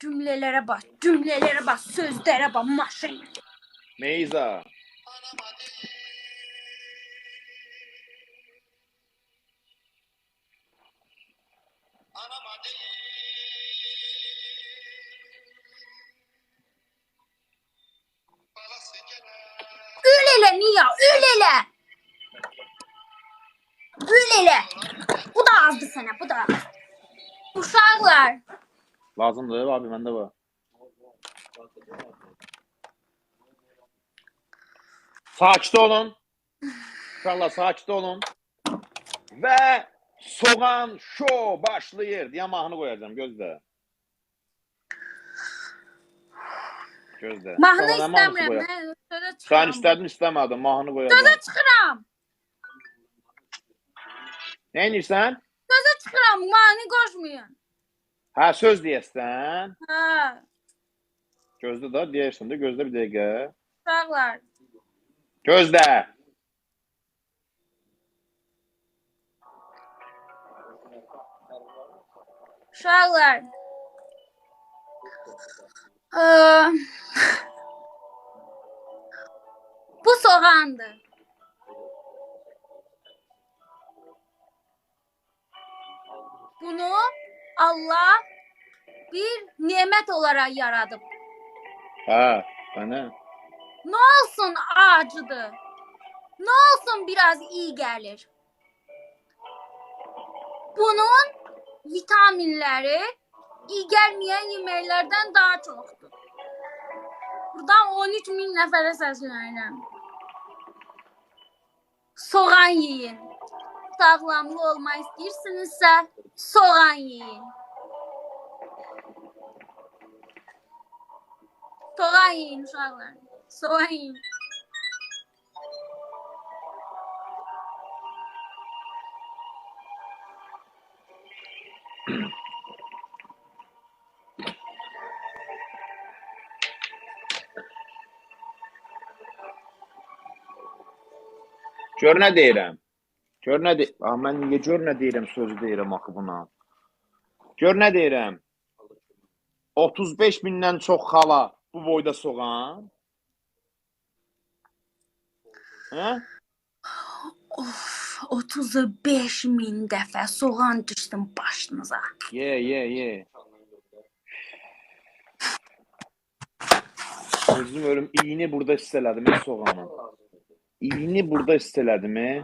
cümlelere bak, cümlelere bak, sözlere bak, maşın. Meyza. Ül ele Niya, ül ele. Ül ele. Bu da azdı sana, bu da. Uşaqlar, Lazımdır abi bende var. Sakit olun. İnşallah sakit olun. Ve soğan show başlayır diye mahnı koyacağım gözde. Gözde. mahnı sözə Sen istedin istemedin mahnı koyacağım. Sözə çıxıram, Ne inirsen? sözə çıxıram, mani qoşmayın. Ha söz diyesen. Hə, Gözde da diyorsun da gözde bir dakika. uşaqlar. Gözde. Uşaqlar. Bu soğandır. Allah bir nimet olarak yaradı. Ha bana. Ne olsun acıdı. Ne olsun biraz iyi gelir. Bunun vitaminleri iyi gelmeyen yemeklerden daha çoktur. Buradan 13 bin nefere seslenirəm. Soğan yiyin. Sağlamlı olmak istəyirsinizsə, soğan yiyin. Soğan yiyin uşaqlar. Soğan yiyin. Gör nə deyirəm? Gör nə de Ah, mən niyə gör nə deyirəm sözü deyirəm axı buna. Gör nə deyirəm? 35 mindən çox xala bu boyda soğan. Hə? Of, 35 min dəfə soğan düşsün başınıza. Ye, ye, ye. Özüm ölüm iyini burada hiss elədim, ey soğanın. İyini burada hiss elədim, ey.